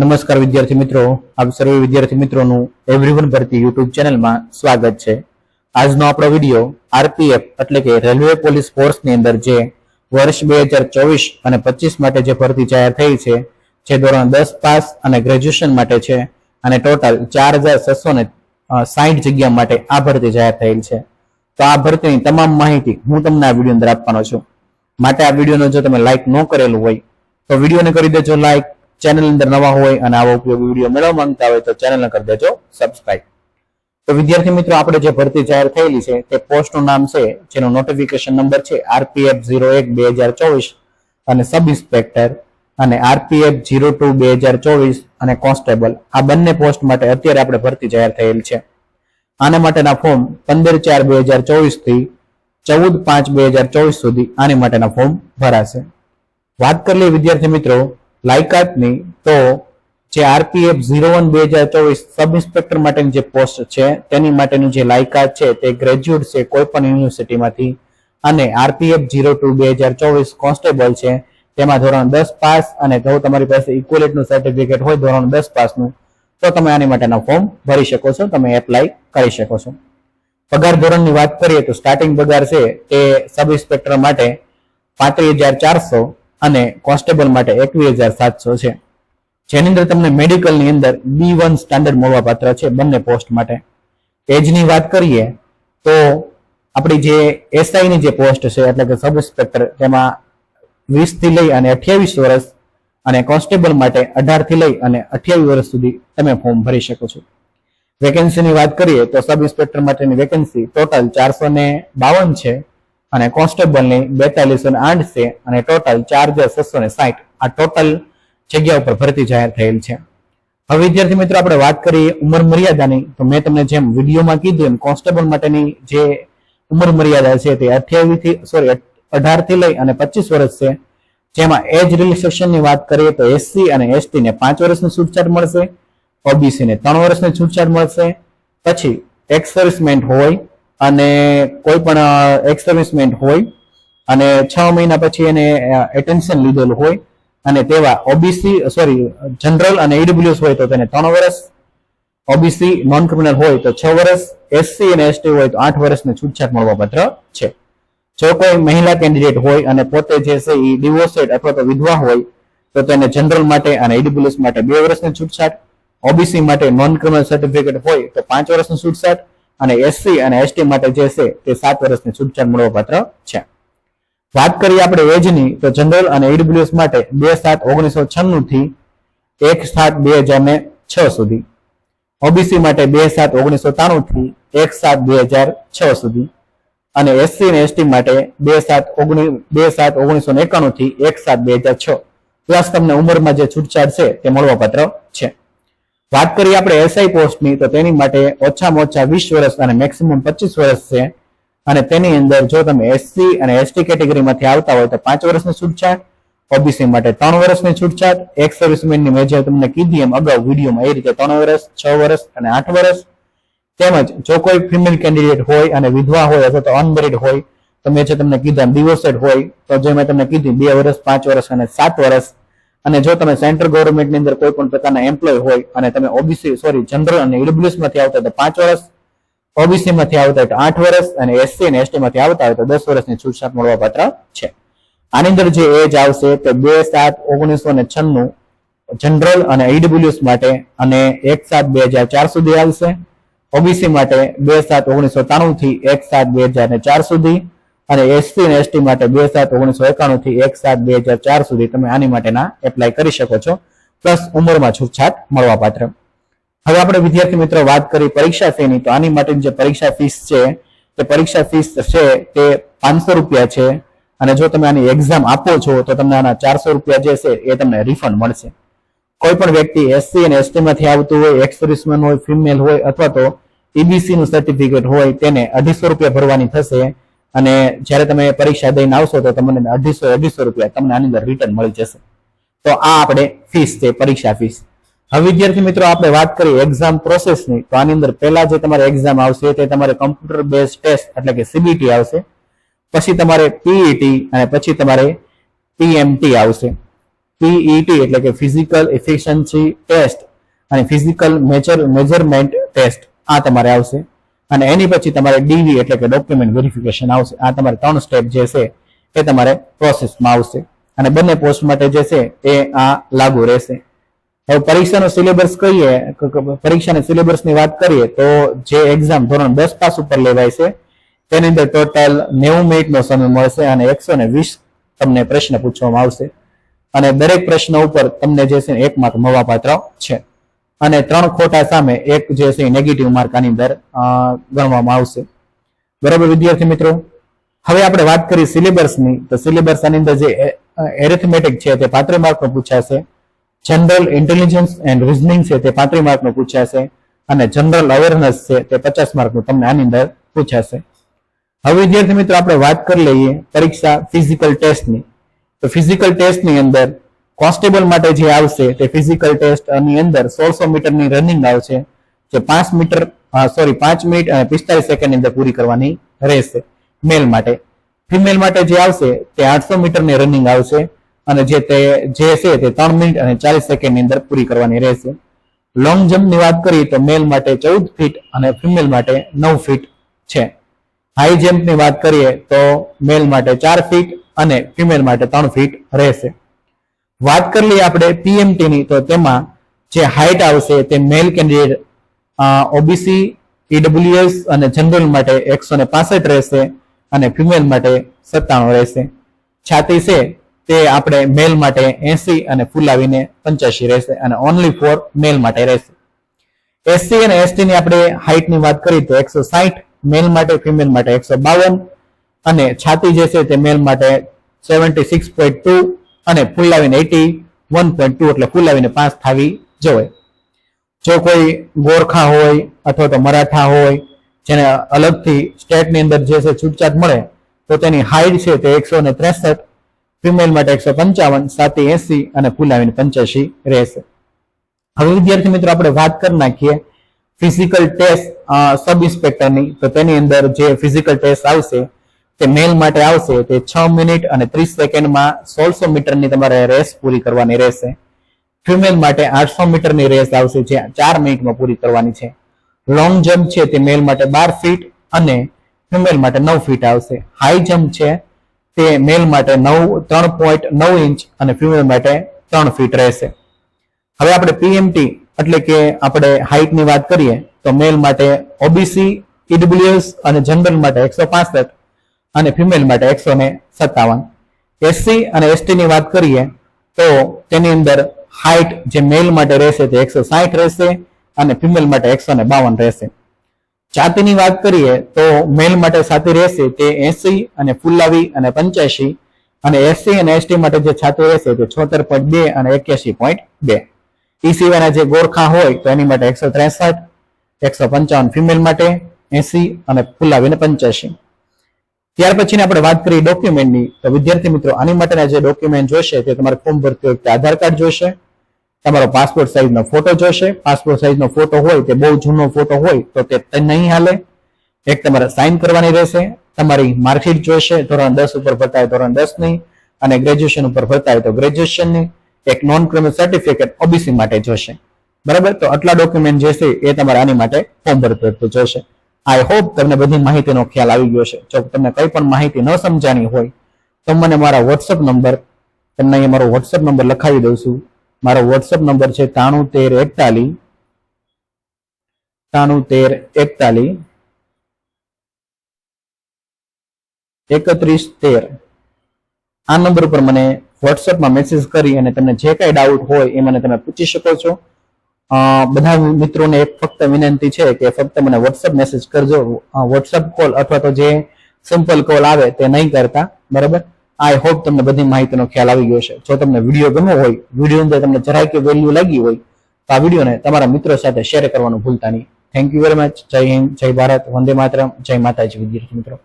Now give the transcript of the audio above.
નમસ્કાર વિદ્યાર્થી મિત્રો. આપ સર્વે વિદ્યાર્થી મિત્રોનું એવરીવન ભરતી યુટ્યુબ ચેનલમાં સ્વાગત છે. આજનો આપણો વીડિયો આરપીએફ એટલે કે રેલવે પોલીસ ફોર્સની અંદર જે વર્ષ બે હજાર ચોવીસ અને પચીસ માટે જે ભરતી જાહેર થઈ છે, જે ધોરણ દસ પાસ અને ગ્રેજ્યુએશન માટે છે અને ટોટલ ચાર હજાર છસો ને સાહીઠ જગ્યા માટે આ ભરતી જાહેર થયેલ છે. તો આ ભરતીની તમામ માહિતી હું તમને આ વીડિયો અંદર આપવાનો છું. માટે આ વિડીયોનો જો તમે લાઇક ન કરેલું હોય, તો વિડીયોને કરી દેજો લાઈક ચેનલ અંદર નવા હોય અને આવો ઉપયોગી વીડિયો મેળવવા માંગતા હોય તો ચેનલને કરી દેજો સબસ્ક્રાઇબ તો વિદ્યાર્થી મિત્રો, આપણે જે ભરતી જાહેર થયેલી છે તે પોસ્ટનું નામ છે, જેનો નોટિફિકેશન નંબર છે આરપીએફ ઝીરો એક બે હજાર ચોવીસ અને સબ ઇન્સ્પેક્ટર અને આરપીએફ ઝીરો ટુ બે હજાર ચોવીસ અને કોન્સ્ટેબલ આ બંને પોસ્ટ માટે અત્યારે આપણે ભરતી જાહેર થયેલ છે. આના માટેના ફોર્મ પંદર ચાર બે હજાર ચોવીસથી ચૌદ પાંચ બે હજાર ચોવીસ સુધી આની માટેના ફોર્મ ભરાશે. વાત કરી લઈએ વિદ્યાર્થી મિત્રો લાયકાતની તો જે આરપીએફ ઝીરો વન બે હજાર ચોવીસ સબ ઇન્સ્પેક્ટર માટેની જે પોસ્ટ છે, તેની માટેની જે લાયકાત છે, તે ગ્રેજ્યુએટ છે કોઈ પણ યુનિવર્સિટીમાંથી. અને આરપીએફ ઝીરો ટુ બે હજાર ચોવીસ કોન્સ્ટેબલ છે, તેમાં ધોરણ દસ પાસ અને જો તમારી પાસે ઇક્વલેટનું સર્ટિફિકેટ હોય ધોરણ દસ પાસનું, તો તમે આની માટેના ફોર્મ ભરી શકો છો, તમે એપ્લાય કરી શકો છો. પગાર ધોરણની વાત કરીએ તો સ્ટાર્ટિંગ પગાર છે તે સબ ઇન્સ્પેક્ટર માટે પાંત્રીસ હજાર ચારસો અને કોન્સ્ટેબલ માટે એકવીસ હજાર સાતસો છે. જેની અંદર તમને મેડિકલની અંદર બી વન સ્ટાન્ડર્ડ મળવાપાત્ર છે બંને પોસ્ટ માટે. એજની વાત કરીએ તો આપણી જે એસઆઈની જે પોસ્ટ છે, એટલે કે સબ ઇન્સ્પેક્ટર, તેમાં વીસથી લઈ અને અઠ્યાવીસ વર્ષ અને કોન્સ્ટેબલ માટે અઢારથી લઈ અને અઠ્યાવીસ વર્ષ સુધી તમે ફોર્મ ભરી શકો છો. વેકેન્સીની વાત કરીએ તો સબ ઇન્સ્પેક્ટર માટેની વેકેન્સી ટોટલ ચારસો ને બાવન છે. અને કોન્સ્ટેબલની બેતાલીસો ને આઠ છે અને ટોટલ ચાર હજાર છસો ને સાઠ. આ ટોટલ જગ્યા ઉપર ભરતી જાહેર થયેલ છે. હવે વિદ્યાર્થી મિત્રો, આપણે વાત કરીએ ઉંમર મર્યાદાની. તો મેં તમને જેમ વિડીયોમાં કીધું એમ કોન્સ્ટેબલ માટેની જે ઉંમર મર્યાદા છે તે અઠ્યાવીસથી સોરી અઢારથી લઈ અને પચીસ વર્ષ છે. જેમાં એજ રિલેક્સેશનની વાત કરીએ તો એસસી અને એસટી ને પાંચ વર્ષની છૂટછાટ મળશે, ઓબીસી ને ત્રણ વર્ષની છૂટછાટ મળશે. પછી એક્સર્સમેન્ટ હોય અને કોઈ પણ એક્સપેરિમેન્ટ હોય અને છ મહિના પછી એને એટેન્શન લીધેલું હોય અને તેવા ઓબીસી સોરી જનરલ અને ઈડબ્લ્યુએસ હોય તો તેને ત્રણ વર્ષ ઓબીસી નોન ક્રિમિનલ હોય તો છ વર્ષ એસસી અને એસટી હોય તો આઠ વર્ષની છૂટછાટ મળવાપાત્ર છે. જો કોઈ મહિલા કેન્ડિડેટ હોય અને પોતે જે છે એ ડિવોર્સેડ અથવા તો વિધવા હોય તો તેને જનરલ માટે અને ઈડબ્લ્યુએસ માટે બે વર્ષની છૂટછાટ ઓબીસી માટે નોન ક્રિમિનલ સર્ટિફિકેટ હોય તો પાંચ વર્ષની છૂટછાટ અને એસસી અને એસટી માટે જે છે તે સાત વર્ષની છૂટછાટ મળવાપાત્ર છે. વાત કરીએ આપણે એજની તો જનરલ અને ઈડબ્લ્યુએસ માટે બે સાત ઓગણીસો છન્નું થી એક સાત બે હજાર ને છ સુધી. ઓબીસી માટે બે સાત ઓગણીસો ત્રાણું થી એક સાત બે હજાર છ સુધી. અને એસસી અને એસટી માટે બે સાત ઓગણીસ બે સાત ઓગણીસો એકાણું થી એક સાત બે હજાર છ. પ્લસ તમને ઉંમરમાં જે છૂટછાટ છે તે મળવાપાત્ર છે. વાત કરીએ આપણે એસઆઈ પોસ્ટની તો તેની માટે ઓછામાં ઓછા વીસ વર્ષ અને મેક્સિમમ પચીસ વર્ષ છે. અને તેની અંદર જો તમે એસસી અને એસટી કેટેગરીમાંથી આવતા હોય તો પાંચ વર્ષની છૂટછાટ ઓબીસી માટે ત્રણ વર્ષની છૂટછાટ એક સર્વિસમેનની મેં જે તમને કીધી એમ અગાઉ વિડીયોમાં એ રીતે ત્રણ વર્ષ, છ વર્ષ અને આઠ વર્ષ. તેમજ જો કોઈ ફિમેલ કેન્ડિડેટ હોય અને વિધવા હોય અથવા તો અનમેરિડ હોય, તો મેં જે તમને કીધા ડિવોર્સેડ હોય, તો જે મેં તમને કીધી બે વર્ષ, પાંચ વર્ષ અને સાત વર્ષ અને જો તમે સેન્ટ્રલ ગવર્મેન્ટની અંદર કોઈ પણ પ્રકારના એમ્પ્લોય હોય અને તમે ઓબીસી, સોરી, જનરલ અને ઈડબ્લ્યુએસમાંથી આવતા તો પાંચ વર્ષ ઓબીસી માંથી આવતા તો આઠ વર્ષ અને એસસી અને એસટી માંથી આવતા હોય તો દસ વર્ષની છૂટછાટ મળવા પાત્ર છે. આની અંદર જે એજ આવશે તે બે સાત ઓગણીસો ને છન્નું જનરલ અને ઈડબ્લ્યુએસ માટે અને એક સાત બે હજાર ચાર સુધી આવશે. ઓબીસી માટે બે સાત ઓગણીસો ત્રાણું થી એક સાત બે હજાર ને ચાર સુધી. અને એસસી અને એસટી માટે બે સાત ઓગણીસો એકાણું થી એક સાત બે હજાર ચાર સુધી તમે આની માટેના એપ્લાય કરી શકો છો. પ્લસ ઉંમરમાં છૂટછાટ મળવા પાત્ર હવે આપણે વિદ્યાર્થી મિત્રો વાત કરી પરીક્ષા ફીની તો આની માટેની જે પરીક્ષા ફીસ છે તે પરીક્ષા ફીસ છે તે પાંચસો રૂપિયા છે. અને જો તમે આની એક્ઝામ આપો છો, તો તમને આના ચારસો રૂપિયા જે છે એ તમને રિફંડ મળશે. કોઈ પણ વ્યક્તિ એસસી અને એસટી માંથી આવતું હોય એક્સ હોય ફિમેલ હોય, અથવા તો ઈબીસી નું સર્ટિફિકેટ હોય, તેને અઢીસો રૂપિયા ભરવાની થશે. અને જ્યારે તમે પરીક્ષા દઈને આવશો તો તમને અઢીસો અઢીસો રૂપિયા તમને આની અંદર રિટર્ન મળી જશે. તો આ આપણે ફીસ છે, પરીક્ષા ફીસ હવે વિદ્યાર્થી મિત્રો, આપણે વાત કરીએ એક્ઝામ પ્રોસેસની તો આની અંદર પહેલા જે તમારે એક્ઝામ આવશે તે તમારે કમ્પ્યુટર બેઝ ટેસ્ટ એટલે કે સીબીટી આવશે. પછી તમારે પીઈટી અને પછી તમારે પીએમટી આવશે. પીઈટી એટલે કે ફિઝિકલ એફિશિયન્સી ટેસ્ટ અને ફિઝિકલ મેજર મેજરમેન્ટ ટેસ્ટ આ તમારે આવશે. અને એની પછી તમારે ડીવી એટલે કે ડોક્યુમેન્ટ વેરિફિકેશન આવશે. આ તમારે ત્રણ સ્ટેપ જે છે, એ તમારે પ્રોસેસમાં આવશે. અને બંને પોસ્ટ માટે જે છે, એ આ લાગુ રહેશે. હવે પરીક્ષાનો સિલેબસ કહીએ પરીક્ષાના સિલેબસની વાત કરીએ, તો જે એક્ઝામ ધોરણ દસ પાસ ઉપર લેવાય છે, તેની અંદર ટોટલ નેવું મિનિટનો સમય મળશે અને એકસો ને વીસ તમને પ્રશ્ન પૂછવામાં આવશે. અને દરેક પ્રશ્ન ઉપર તમને જે છે, એક માર્ક મળવાપાત્ર છે. અને ત્રણ ખોટા સામે એક જે છે નેગેટિવ માર્ક આની અંદર ગણવામાં આવશે. બરાબર વિદ્યાર્થી મિત્રો? હવે આપણે વાત કરી સિલેબસની. તો સિલેબસ આની અંદર જે એરિથમેટિક છે તે પાંત્રીસ માર્કનો પૂછાશે. જનરલ ઇન્ટેલિજન્સ એન્ડ રિઝનિંગ છે તે પાંત્રીસ માર્કનું પૂછાશે. અને જનરલ અવેરનેસ છે તે પચાસ માર્કનું તમને આની અંદર પૂછાશે. હવે વિદ્યાર્થી મિત્રો આપણે વાત કરી લઈએ પરીક્ષા ફિઝિકલ ટેસ્ટની તો ફિઝિકલ ટેસ્ટની અંદર કોન્સ્ટેબલ માટે જે આવશે તે ફિઝિકલ ટેસ્ટની અંદર સોળસો મીટરની રનિંગ આવશે, જે પાંચ મીટર સોરી પાંચ મિનિટ અને પિસ્તાલીસ સેકન્ડની અંદર પૂરી કરવાની રહેશે મેલ માટે. ફિમેલ માટે જે આવશે તે આઠસો મીટરની રનિંગ આવશે અને જે તે, જે છે તે ત્રણ મિનિટ અને ચાલીસ સેકન્ડની અંદર પૂરી કરવાની રહેશે. લોંગ જમ્પની વાત કરીએ તો મેલ માટે ચૌદ ફીટ અને ફિમેલ માટે નવ ફીટ છે. હાઈ જમ્પની વાત કરીએ તો મેલ માટે ચાર ફીટ અને ફિમેલ માટે ત્રણ ફીટ રહેશે. વાત કરી લઈએ આપણે પીએમટી ની, તો તેમાં જે હાઈટ આવશે તે મેલ કેન્ડિડેટ ઓબીસી ઈડબ્લ્યુએસ અને જનરલ માટે એકસો ને પાસઠ રહેશે અને ફિમેલ માટે સત્તાણું રહેશે. છાતી છે તે આપણે મેલ માટે એસી અને ફૂલાવીને પંચ્યાસી રહેશે અને ઓનલી ફોર મેલ માટે રહેશે. એસસી અને એસટી ની આપણે હાઇટની વાત કરીએ તો એકસો સાહીઠ મેલ માટે ફિમેલ માટે એકસો બાવન અને છાતી જે છે તે મેલ માટે સેવન્ટી સિક્સ પોઈન્ટ ટુ અને ફૂલાવીને એટી વન પોઈન્ટ ટુ એટલે ફૂલાવીને પાસ થાવી જોઈએ જો કોઈ ગોરખા હોય અથવા તો મરાઠા હોય, જેને અલગથી સ્ટેટની અંદર જે છે છૂટછાટ મળે, તો તેની હાઈટ છે તે એકસો ને ત્રેસઠ ફિમેલ માટે એકસો પંચાવન, સાતી એસી અને ફૂલાવીને પંચ્યાસી રહેશે. હવે વિદ્યાર્થી મિત્રો આપણે વાત કરી નાખીએ ફિઝિકલ ટેસ્ટ સબ ઇન્સ્પેક્ટરની તો તેની અંદર જે ફિઝિકલ ટેસ્ટ આવશે તે મેલ માટે આવશે તે છ મિનિટ અને ત્રીસ સેકન્ડમાં સોળસો મીટરની તમારે રેસ પૂરી કરવાની રહેશે. ફિમેલ માટે આઠસો મીટરની રેસ આવશે જે ચાર મિનિટમાં પૂરી કરવાની છે. લોંગ જમ્પ છે તે મેલ માટે બાર ફીટ અને ફિમેલ માટે નવ ફીટ આવશે. હાઈ જમ્પ છે તે મેલ માટે નવ, ત્રણ પોઈન્ટ નવ ઇંચ અને ફિમેલ માટે ત્રણ ફીટ રહેશે. હવે આપણે પીએમટી એટલે કે આપણે હાઇટની વાત કરીએ, તો મેલ માટે ઓબીસી ઈડબ્લ્યુએસ અને જનરલ માટે એકસો પાસઠ. અને ફિમેલ માટે એકસો ને સત્તાવન. એસસી અને એસટી ની વાત કરીએ, તો તેની અંદર હાઇટ જે મેલ માટે રહેશે તે એકસો સાહીઠ રહેશે અને ફિમેલ માટે એકસો ને બાવન રહેશે. જાતિની વાત કરીએ, તો મેલ માટે છાતી રહેશે તે એસી અને ફુલ્લાવી અને પંચ્યાસી અને એસસી અને એસટી માટે જે છાતી રહેશે તે છોતેર પોઈન્ટ બે અને એક્યાસી પોઈન્ટ બે. એ સિવાયના જે ગોરખા હોય, તો એની માટે એકસો ત્રેસઠ, એકસો પંચાવન ફિમેલ માટે એસી અને ફુલ્લાવીને પંચ્યાસી ત્યાર પછી આપણે વાત કરીએ ડોક્યુમેન્ટની તો વિદ્યાર્થી મિત્રો, આની માટેના જે ડોક્યુમેન્ટ જોશે તે તમારે ફોર્મ ભરતી વખતે આધાર કાર્ડ જોશે તમારો પાસપોર્ટ સાઇઝનો ફોટો જોશે પાસપોર્ટ સાઇઝનો ફોટો હોય તે બહુ જૂનો ફોટો હોય તો તે નહીં હાલે. એક તમારે સાઇન કરવાની રહેશે. તમારી માર્કશીટ જોશે ધોરણ દસ ઉપર ભરતા હોય ધોરણ દસની અને ગ્રેજ્યુએશન ઉપર ભરતા હોય તો ગ્રેજ્યુએશનની એક નોન ક્રિમિનલ સર્ટિફિકેટ ઓબીસી માટે જોશે. બરાબર? તો આટલા ડોક્યુમેન્ટ જે છે એ તમારે આની માટે ફોર્મ ભરતી વખતે જોશે. આઈ હોપ તમને બધી માહિતીનો ખ્યાલ આવી ગયો છે જો તમને કંઈ પણ માહિતી ન સમજાણી હોય, તો મને મારા વોટ્સઅપ નંબર, તમને અહીંયા મારો વોટ્સઅપ નંબર લખાવી દઉં છું. મારો વોટ્સઅપ નંબર છે ત્રાણું તેર એકતાલીસ ત્રાણું તેર એકતાલીસ, એકત્રીસ તેર. આ નંબર ઉપર મને વોટ્સઅપમાં મેસેજ કરી અને તમને જે કાંઈ ડાઉટ હોય એ મને તમે પૂછી શકો છો. બધા મિત્રોને એક ફક્ત વિનંતી છે કે ફક્ત મને વોટ્સઅપ મેસેજ કરજો. વોટ્સઅપ કોલ અથવા તો જે સિમ્પલ કોલ આવે તે નહીં કરતા. બરાબર? આઈ હોપ તમને બધી માહિતીનો ખ્યાલ આવી ગયો છે જો તમને વીડિયો ગમ્યો હોય, વીડિયો અંદર તમને જરાય કે વેલ્યુ લાગી હોય, તો આ વિડીયોને તમારા મિત્રો સાથે શેર કરવાનું ભૂલતા નહીં. થેન્ક યુ વેરી મચ જય હિન્દ, જય ભારત. વંદે માતરમ. જય માતાજી, વિદ્યાર્થી મિત્રો.